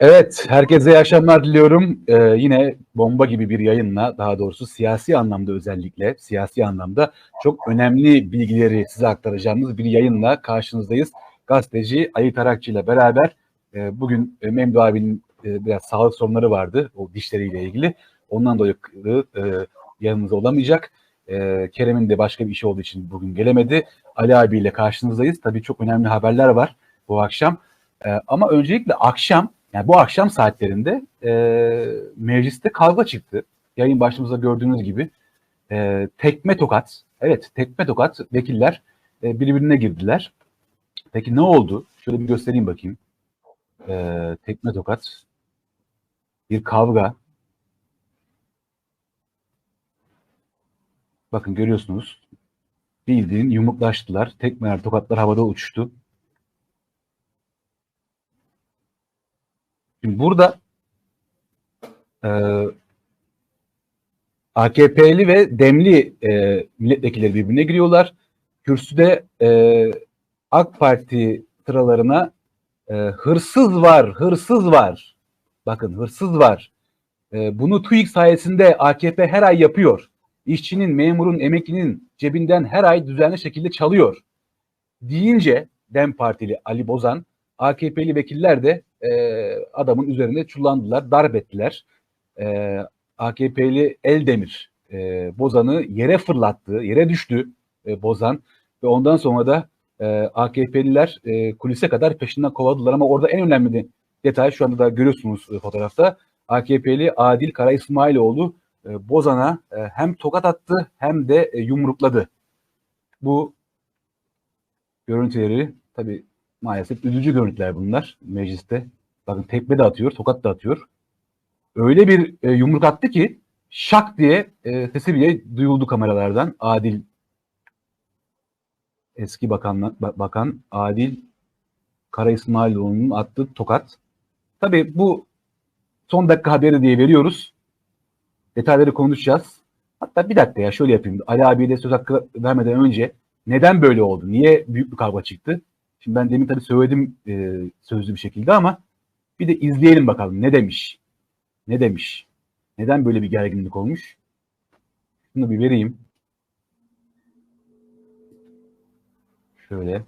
Evet, herkese iyi akşamlar diliyorum. Ee, yine bomba gibi bir yayınla, daha doğrusu siyasi anlamda özellikle, siyasi anlamda çok önemli bilgileri size aktaracağımız bir yayınla karşınızdayız. Gazeteci Ali Tarakçı ile beraber e, bugün e, Memdu abinin e, biraz sağlık sorunları vardı, o dişleriyle ilgili. Ondan dolayı e, yanımızda olamayacak. E, Kerem'in de başka bir işi olduğu için bugün gelemedi. Ali abiyle karşınızdayız. Tabii çok önemli haberler var bu akşam. E, ama öncelikle akşam yani bu akşam saatlerinde e, mecliste kavga çıktı. Yayın başımızda gördüğünüz gibi e, tekme tokat, evet tekme tokat vekiller e, birbirine girdiler. Peki ne oldu? Şöyle bir göstereyim bakayım. E, tekme tokat, bir kavga. Bakın görüyorsunuz. Bildiğin yumruklaştılar. Tekmeler, tokatlar havada uçuştu. Şimdi burada e, AKP'li ve Demli e, milletvekilleri birbirine giriyorlar. Kürsüde e, AK Parti sıralarına e, hırsız var, hırsız var. Bakın hırsız var. E, bunu TÜİK sayesinde AKP her ay yapıyor. İşçinin, memurun, emeklinin cebinden her ay düzenli şekilde çalıyor. Deyince Dem Partili Ali Bozan, AKP'li vekiller de e, adamın üzerine çullandılar, darp ettiler. E, AKP'li Eldemir e, Bozan'ı yere fırlattı, yere düştü e, Bozan ve ondan sonra da e, AKP'liler e, kulise kadar peşinden kovaladılar ama orada en önemli detay şu anda da görüyorsunuz e, fotoğrafta AKP'li Adil Kara İsmailoğlu e, Bozan'a e, hem tokat attı hem de e, yumrukladı. Bu görüntüleri tabii maalesef üzücü görüntüler bunlar mecliste. Bakın tekme de atıyor, tokat da atıyor. Öyle bir e, yumruk attı ki şak diye e, sesi bile duyuldu kameralardan. Adil eski bakan, bakan Adil Kara İsmailoğlu'nun attığı tokat. Tabii bu son dakika haberi diye veriyoruz. Detayları konuşacağız. Hatta bir dakika ya şöyle yapayım. Ali abiye de söz hakkı vermeden önce neden böyle oldu? Niye büyük bir kavga çıktı? Şimdi ben demin tabii söyledim e, sözlü bir şekilde ama bir de izleyelim bakalım ne demiş. Ne demiş? Neden böyle bir gerginlik olmuş? Şunu bir vereyim. Şöyle.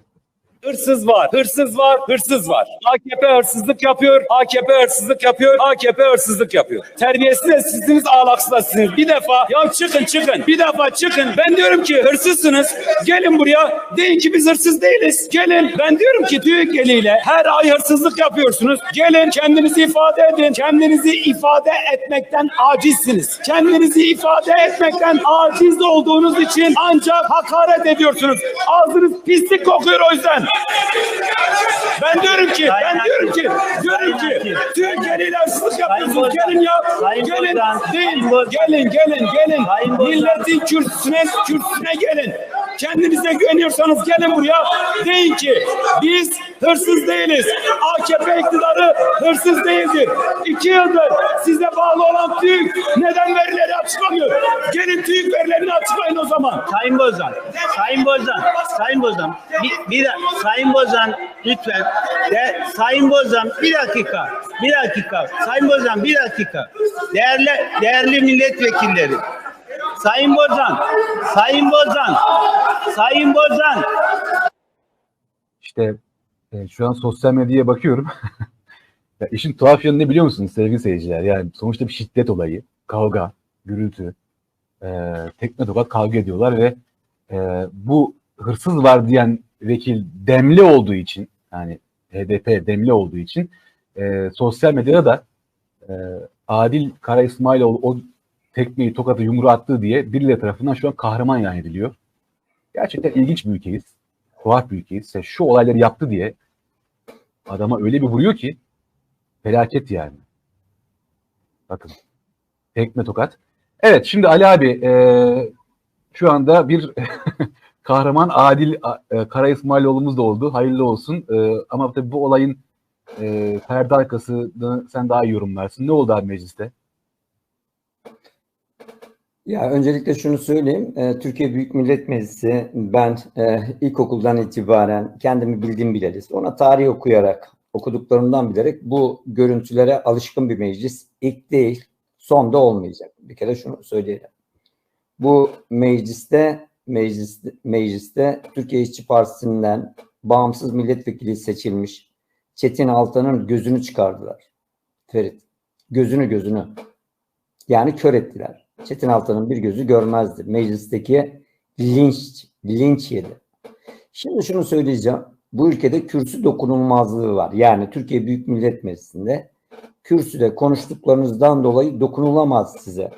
Hırsız var, hırsız var, hırsız var. AKP hırsızlık yapıyor, AKP hırsızlık yapıyor, AKP hırsızlık yapıyor. Terbiyesiz sizsiniz, sizsiniz. Bir defa ya çıkın çıkın, bir defa çıkın. Ben diyorum ki hırsızsınız, gelin buraya. Deyin ki biz hırsız değiliz. Gelin. Ben diyorum ki TÜİK eliyle her ay hırsızlık yapıyorsunuz. Gelin kendinizi ifade edin. Kendinizi ifade etmekten acizsiniz. Kendinizi ifade etmekten aciz olduğunuz için ancak hakaret ediyorsunuz. Ağzınız pislik kokuyor o yüzden. Ben diyorum ki, ben diyorum ki, diyorum ki, Türkiye'yle hırsızlık yapıyorsunuz. Gelin ya, gelin, değil, gelin, gelin, gelin. Milletin kürsüsüne, kürsüsüne gelin. Kendinize güveniyorsanız gelin buraya. Deyin ki biz hırsız değiliz. AKP iktidarı hırsız değildir. İki yıldır size bağlı olan TÜİK neden verileri açıklamıyor? Gelin TÜİK verilerini açıklayın o zaman. Sayın Bozan, Sayın Bozan, Sayın Bozan, bir, bir Sayın Bozan lütfen, de, Sayın Bozan bir dakika, bir dakika, Sayın Bozan bir dakika, değerli değerli milletvekilleri, Sayın Bozan, Sayın Bozan, Sayın Bozan. İşte e, şu an sosyal medyaya bakıyorum. ya işin tuhaf yanı ne biliyor musunuz sevgili seyirciler? Yani sonuçta bir şiddet olayı, kavga, gürültü, e, tekme tokat kavga ediyorlar ve e, bu hırsız var diyen vekil demli olduğu için yani HDP demli olduğu için e, sosyal medyada da e, Adil Kara İsmailoğlu o tekmeyi tokatı yumruğu attığı diye birileri tarafından şu an kahraman ilan ediliyor. Gerçekten ilginç bir ülkeyiz. Tuhaf bir ülkeyiz. Yani şu olayları yaptı diye adama öyle bir vuruyor ki felaket yani. Bakın. Tekme tokat. Evet şimdi Ali abi e, şu anda bir kahraman Adil e, Kara İsmailoğlu'muz da oldu. Hayırlı olsun. E, ama tabii bu olayın e, perde arkasını sen daha iyi yorumlarsın. Ne oldu abi mecliste? Ya öncelikle şunu söyleyeyim. Ee, Türkiye Büyük Millet Meclisi ben e, ilkokuldan itibaren kendimi bildim bileriz. Ona tarih okuyarak okuduklarımdan bilerek bu görüntülere alışkın bir meclis. İlk değil, son da olmayacak. Bir kere şunu söyleyelim. Bu mecliste mecliste, mecliste Türkiye İşçi Partisi'nden bağımsız milletvekili seçilmiş Çetin Altan'ın gözünü çıkardılar. Ferit. Gözünü gözünü. Yani kör ettiler. Çetin Altan'ın bir gözü görmezdi. Meclisteki linç, linç yedi. Şimdi şunu söyleyeceğim. Bu ülkede kürsü dokunulmazlığı var. Yani Türkiye Büyük Millet Meclisi'nde kürsüde konuştuklarınızdan dolayı dokunulamaz size.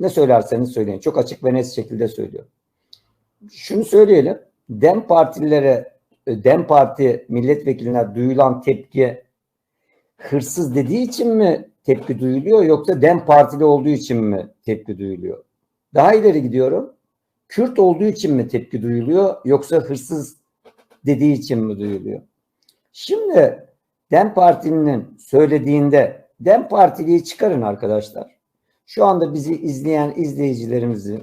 Ne söylerseniz söyleyin. Çok açık ve net şekilde söylüyorum. Şunu söyleyelim. Dem partililere, Dem Parti milletvekiline duyulan tepki hırsız dediği için mi tepki duyuluyor yoksa Dem Partili olduğu için mi tepki duyuluyor? Daha ileri gidiyorum. Kürt olduğu için mi tepki duyuluyor yoksa hırsız dediği için mi duyuluyor? Şimdi Dem Partili'nin söylediğinde Dem Partili'yi çıkarın arkadaşlar. Şu anda bizi izleyen izleyicilerimizi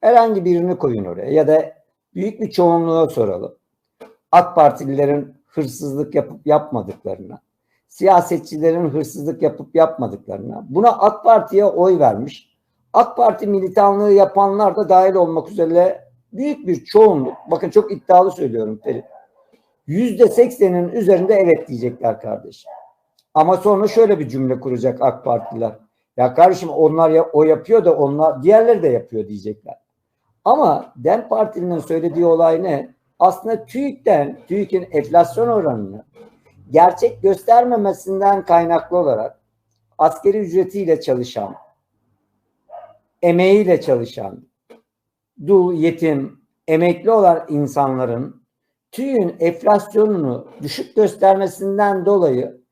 herhangi birini koyun oraya ya da büyük bir çoğunluğa soralım. AK Partililerin hırsızlık yapıp yapmadıklarına, siyasetçilerin hırsızlık yapıp yapmadıklarına, buna AK Parti'ye oy vermiş, AK Parti militanlığı yapanlar da dahil olmak üzere büyük bir çoğunluk, bakın çok iddialı söylüyorum Ferit, yüzde seksenin üzerinde evet diyecekler kardeşim. Ama sonra şöyle bir cümle kuracak AK Partililer. Ya kardeşim onlar ya, o yapıyor da onlar diğerleri de yapıyor diyecekler. Ama DEM Parti'nin söylediği olay ne? Aslında TÜİK'ten, TÜİK'in enflasyon oranını gerçek göstermemesinden kaynaklı olarak askeri ücretiyle çalışan, emeğiyle çalışan, dul, yetim, emekli olan insanların TÜİK'in enflasyonunu düşük göstermesinden dolayı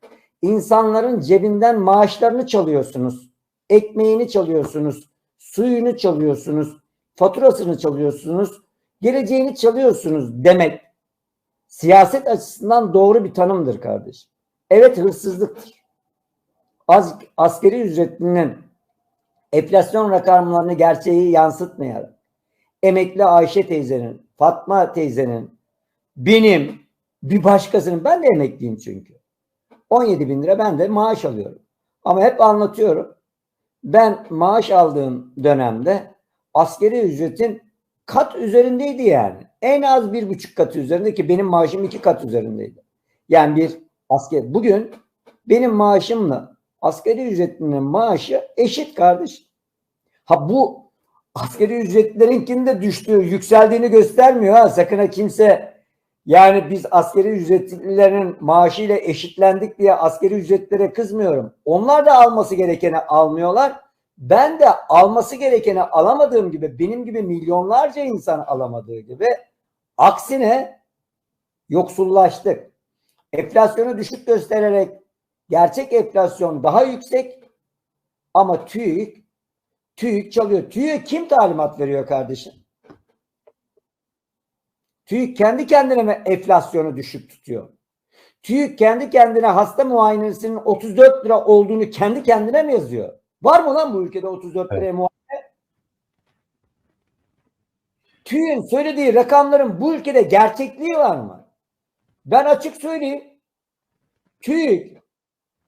insanların cebinden maaşlarını çalıyorsunuz, ekmeğini çalıyorsunuz, suyunu çalıyorsunuz, faturasını çalıyorsunuz, geleceğini çalıyorsunuz demek siyaset açısından doğru bir tanımdır kardeşim. Evet hırsızlıktır. Az, askeri ücretlinin enflasyon rakamlarını gerçeği yansıtmayarak emekli Ayşe teyzenin, Fatma teyzenin, benim, bir başkasının, ben de emekliyim çünkü. 17 bin lira ben de maaş alıyorum. Ama hep anlatıyorum. Ben maaş aldığım dönemde askeri ücretin kat üzerindeydi yani. En az bir buçuk katı üzerinde ki benim maaşım iki kat üzerindeydi. Yani bir asker bugün benim maaşımla askeri ücretlinin maaşı eşit kardeş. Ha bu askeri ücretlerinkinin de düştüğü, yükseldiğini göstermiyor ha. Sakın ha kimse yani biz askeri ücretlilerin maaşıyla eşitlendik diye askeri ücretlere kızmıyorum. Onlar da alması gerekeni almıyorlar. Ben de alması gerekeni alamadığım gibi benim gibi milyonlarca insan alamadığı gibi aksine yoksullaştık. Enflasyonu düşük göstererek gerçek enflasyon daha yüksek ama TÜİK TÜİK çalıyor. TÜİK kim talimat veriyor kardeşim? TÜİK kendi kendine mi enflasyonu düşük tutuyor? TÜİK kendi kendine hasta muayenesinin 34 lira olduğunu kendi kendine mi yazıyor? Var mı lan bu ülkede 34 liraya Evet. muayene? TÜİK'in söylediği rakamların bu ülkede gerçekliği var mı? Ben açık söyleyeyim. TÜİK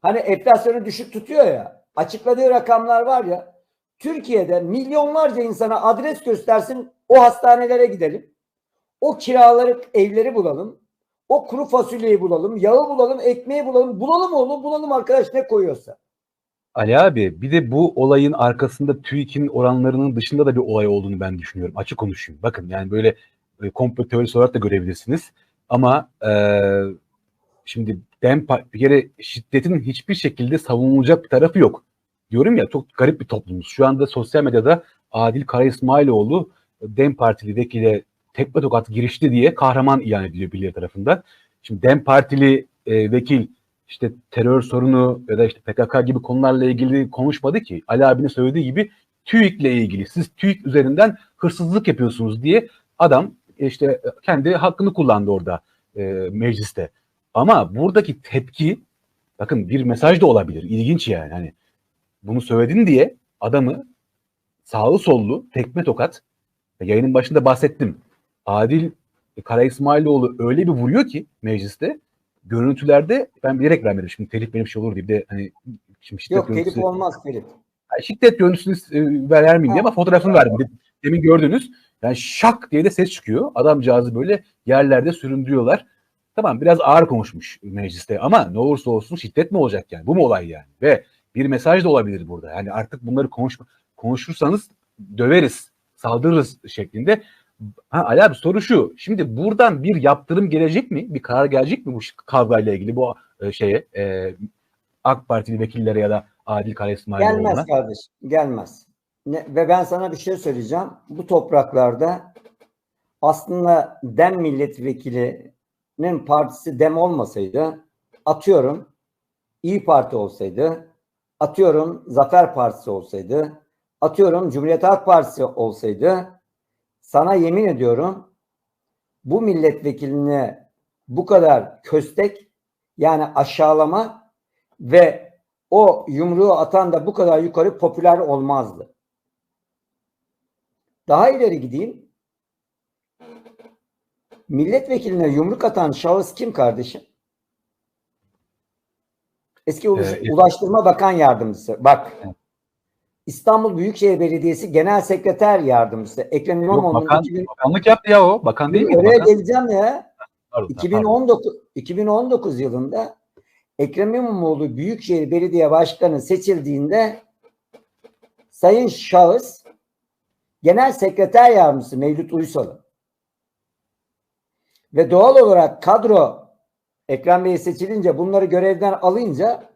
hani enflasyonu düşük tutuyor ya açıkladığı rakamlar var ya Türkiye'de milyonlarca insana adres göstersin o hastanelere gidelim. O kiraları evleri bulalım. O kuru fasulyeyi bulalım. Yağı bulalım. Ekmeği bulalım. Bulalım oğlum bulalım arkadaş ne koyuyorsa. Ali abi bir de bu olayın arkasında TÜİK'in oranlarının dışında da bir olay olduğunu ben düşünüyorum. Açık konuşayım. Bakın yani böyle e, komplo teorisi olarak da görebilirsiniz. Ama e, şimdi DEM bir kere şiddetin hiçbir şekilde savunulacak bir tarafı yok. Diyorum ya çok garip bir toplumuz. Şu anda sosyal medyada Adil Kara İsmailoğlu DEM Partili vekile tekme tokat girişti diye kahraman ilan ediliyor birileri tarafından. Şimdi DEM Partili e, vekil işte terör sorunu ya da işte PKK gibi konularla ilgili konuşmadı ki. Ali abinin söylediği gibi TÜİK'le ilgili siz TÜİK üzerinden hırsızlık yapıyorsunuz diye adam işte kendi hakkını kullandı orada e, mecliste. Ama buradaki tepki bakın bir mesaj da olabilir. İlginç yani. Hani bunu söyledin diye adamı sağlı sollu tekme tokat yayının başında bahsettim. Adil Kara İsmailoğlu öyle bir vuruyor ki mecliste görüntülerde ben bilerek vermedim. Şimdi telif benim şey olur diye bir de hani şimdi şiddet Yok telif görüntüsü- olmaz telif. Yani şiddet görüntüsünü e, vermeyeyim diye ama fotoğrafını verdim. De- Demin gördünüz. Yani şak diye de ses çıkıyor. Adamcağızı böyle yerlerde süründürüyorlar. Tamam biraz ağır konuşmuş mecliste ama ne olursa olsun şiddet mi olacak yani? Bu mu olay yani? Ve bir mesaj da olabilir burada. Yani artık bunları konuş, konuşursanız döveriz, saldırırız şeklinde. Ha, Ali abi soru şu. Şimdi buradan bir yaptırım gelecek mi? Bir karar gelecek mi bu kavgayla ilgili bu e, şeye e, AK Partili vekillere ya da Adil Kara İsmailoğlu'na? Gelmez kardeşim, gelmez. Ne, ve ben sana bir şey söyleyeceğim. Bu topraklarda aslında DEM milletvekilinin partisi DEM olmasaydı, atıyorum İyi Parti olsaydı, atıyorum Zafer Partisi olsaydı, atıyorum Cumhuriyet Halk Partisi olsaydı, sana yemin ediyorum bu milletvekiline bu kadar köstek yani aşağılama ve o yumruğu atan da bu kadar yukarı popüler olmazdı. Daha ileri gideyim. Milletvekiline yumruk atan şahıs kim kardeşim? Eski Ulaş- Ee, Ulaştırma Bakan Yardımcısı. Bak. İstanbul Büyükşehir Belediyesi Genel Sekreter Yardımcısı. Ekrem İmamoğlu'nun bakan, 2000 bakanlık yaptı ya o. Bakan değil mi? Oraya Bakan. geleceğim ya. Pardon, 2019 2019 yılında Ekrem İmamoğlu Büyükşehir Belediye Başkanı seçildiğinde Sayın Şahıs Genel Sekreter Yardımcısı Mevlüt Uysal'ı ve doğal olarak kadro Ekrem Bey seçilince bunları görevden alınca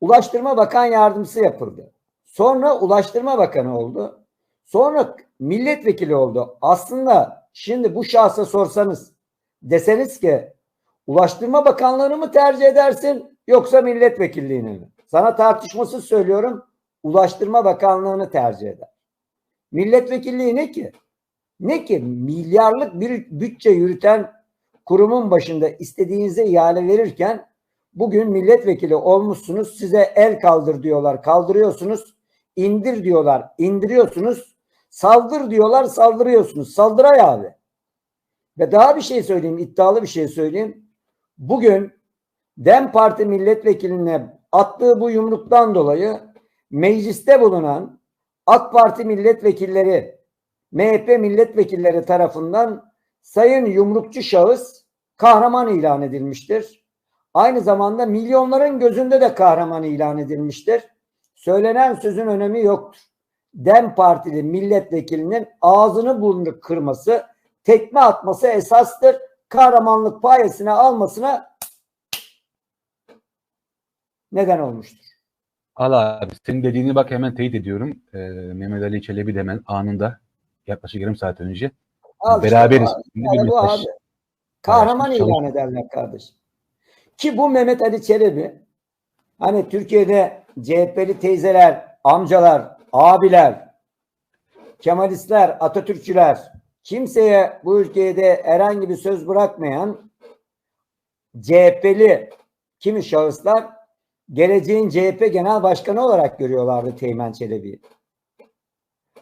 Ulaştırma Bakan Yardımcısı yapıldı. Sonra Ulaştırma Bakanı oldu. Sonra milletvekili oldu. Aslında şimdi bu şahsa sorsanız deseniz ki Ulaştırma Bakanlığı'nı mı tercih edersin yoksa milletvekilliğini mi? Sana tartışmasız söylüyorum. Ulaştırma Bakanlığı'nı tercih eder. Milletvekilliği ne ki? Ne ki? Milyarlık bir bütçe yürüten kurumun başında istediğinize ihale verirken bugün milletvekili olmuşsunuz. Size el kaldır diyorlar. Kaldırıyorsunuz. İndir diyorlar. indiriyorsunuz. Saldır diyorlar. Saldırıyorsunuz. Saldıray abi. Ve daha bir şey söyleyeyim, iddialı bir şey söyleyeyim. Bugün DEM Parti milletvekiline attığı bu yumruktan dolayı mecliste bulunan AK Parti milletvekilleri, MHP milletvekilleri tarafından sayın yumrukçu şahıs kahraman ilan edilmiştir. Aynı zamanda milyonların gözünde de kahraman ilan edilmiştir. Söylenen sözün önemi yoktur. DEM Partili milletvekilinin ağzını burnunu kırması tekme atması esastır. Kahramanlık payesine almasına neden olmuştur. Al abi senin dediğini bak hemen teyit ediyorum. Ee, Mehmet Ali Çelebi de hemen anında yaklaşık yarım saat önce. Al işte Beraberiz. bu abi. Yani bu abi. Kahraman paylaştık, ilan ederler kardeşim. Ki bu Mehmet Ali Çelebi hani Türkiye'de CHP'li teyzeler, amcalar, abiler, Kemalistler, Atatürkçüler kimseye bu ülkede herhangi bir söz bırakmayan CHP'li kimi şahıslar geleceğin CHP Genel Başkanı olarak görüyorlardı Teğmen Çelebi'yi.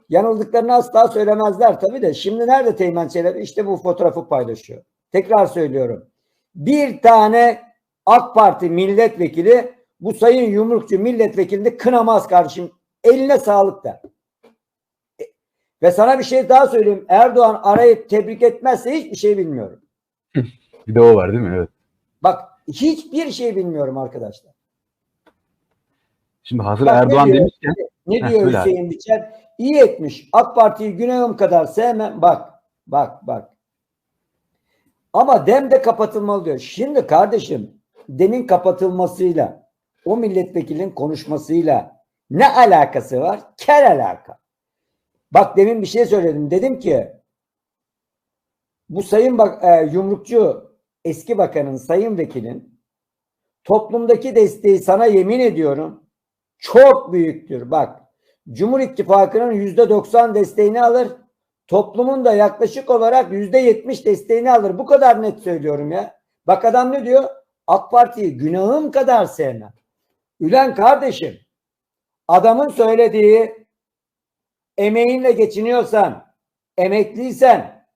Yanıldıklarını asla söylemezler tabii de. Şimdi nerede Teğmen Çelebi? İşte bu fotoğrafı paylaşıyor. Tekrar söylüyorum. Bir tane AK Parti milletvekili bu sayın yumrukçu milletvekilini kınamaz kardeşim. Eline sağlık der. E, Ve sana bir şey daha söyleyeyim. Erdoğan arayıp tebrik etmezse hiçbir şey bilmiyorum. Bir de o var değil mi? Evet. Bak hiçbir şey bilmiyorum arkadaşlar. Şimdi hazır Bak, ne Erdoğan diyor? demişken Ne Heh, diyor abi. Hüseyin Biçer? İyi etmiş. AK Parti'yi günahım kadar sevmem. Bak, bak, bak. Ama dem de kapatılmalı diyor. Şimdi kardeşim demin kapatılmasıyla o milletvekilinin konuşmasıyla ne alakası var? Kel alaka. Bak demin bir şey söyledim. Dedim ki bu sayın bak e, yumrukçu eski bakanın sayın vekilin toplumdaki desteği sana yemin ediyorum çok büyüktür. Bak Cumhur İttifakı'nın yüzde 90 desteğini alır. Toplumun da yaklaşık olarak yüzde 70 desteğini alır. Bu kadar net söylüyorum ya. Bak adam ne diyor? AK Parti'yi günahım kadar sevmem. Ülen kardeşim adamın söylediği emeğinle geçiniyorsan, emekliysen,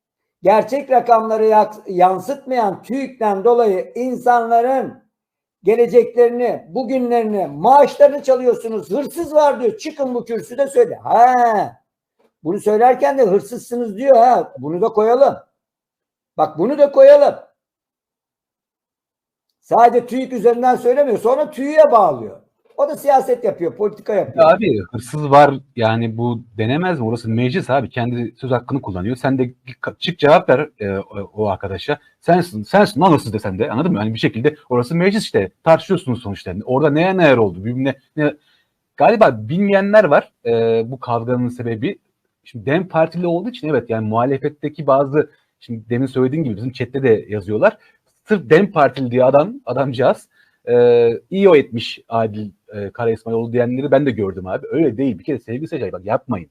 gerçek rakamları yansıtmayan TÜİK'ten dolayı insanların geleceklerini, bugünlerini, maaşlarını çalıyorsunuz. Hırsız var diyor. Çıkın bu kürsüde söyle. Ha. Bunu söylerken de hırsızsınız diyor ha. Bunu da koyalım. Bak bunu da koyalım. Sadece TÜİK üzerinden söylemiyor. Sonra TÜİK'e bağlıyor. O da siyaset yapıyor, politika yapıyor. Ya abi hırsız var yani bu denemez mi? Orası meclis abi. Kendi söz hakkını kullanıyor. Sen de çık cevap ver e, o, arkadaşa. Sensin, sensin lan hırsız desen de anladın mı? Yani bir şekilde orası meclis işte. Tartışıyorsunuz sonuçta. Orada neye neler oldu? Birbirine ne... Galiba bilmeyenler var e, bu kavganın sebebi. Şimdi DEM Partili olduğu için evet yani muhalefetteki bazı şimdi demin söylediğim gibi bizim chatte de yazıyorlar. Sırf DEM Partili diye adam, adamcağız e, iyi o etmiş Adil e, Kara İsmailoğlu diyenleri ben de gördüm abi. Öyle değil. Bir kere sevgili Secay bak yapmayın.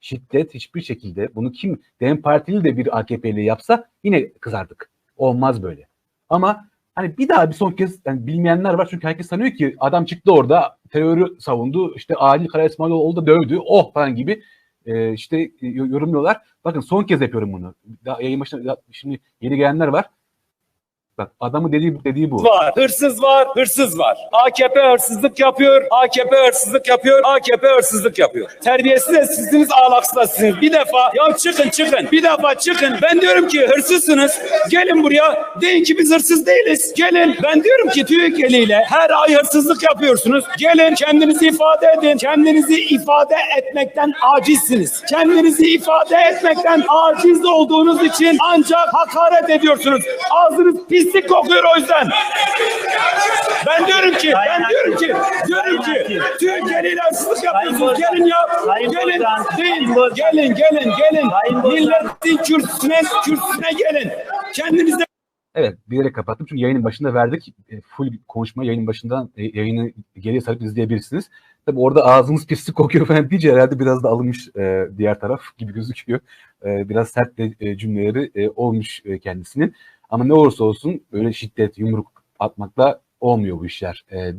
Şiddet hiçbir şekilde bunu kim DEM Partili de bir AKP'li yapsa yine kızardık. Olmaz böyle. Ama hani bir daha bir son kez yani bilmeyenler var çünkü herkes sanıyor ki adam çıktı orada terörü savundu işte Adil Kara İsmailoğlu da dövdü oh falan gibi e, işte e, yorumluyorlar. Bakın son kez yapıyorum bunu. Daha yayın başında şimdi yeni gelenler var. Bak adamı dediği dediği bu. var, hırsız var, hırsız var. AKP hırsızlık yapıyor, AKP hırsızlık yapıyor, AKP hırsızlık yapıyor. Terbiyesiz sizsiniz, ahlaksız da sizsiniz. Bir defa ya çıkın çıkın, bir defa çıkın. Ben diyorum ki hırsızsınız, gelin buraya, deyin ki biz hırsız değiliz. Gelin, ben diyorum ki TÜİK eliyle her ay hırsızlık yapıyorsunuz. Gelin kendinizi ifade edin. Kendinizi ifade etmekten acizsiniz. Kendinizi ifade etmekten aciz olduğunuz için ancak hakaret ediyorsunuz. Ağzınız pislik kokuyor o yüzden. Ben diyorum ki, ben diyorum ki, diyorum ki, Türkiye'yle hırsızlık yapıyorsunuz. Gelin ya, Sayın gelin, Sayın Bozan. gelin, gelin, gelin. Sayın. Milletin kürsüsüne, kürsüsüne gelin. Kendinize Evet bilerek kapattım çünkü yayının başında verdik. E, full konuşma yayının başından e, yayını geriye sarıp izleyebilirsiniz. Tabi orada ağzımız pislik kokuyor falan diyece herhalde biraz da alınmış e, diğer taraf gibi gözüküyor. E, biraz sert de e, cümleleri e, olmuş e, kendisinin. Ama ne olursa olsun öyle şiddet, yumruk atmakla olmuyor bu işler e, diyelim.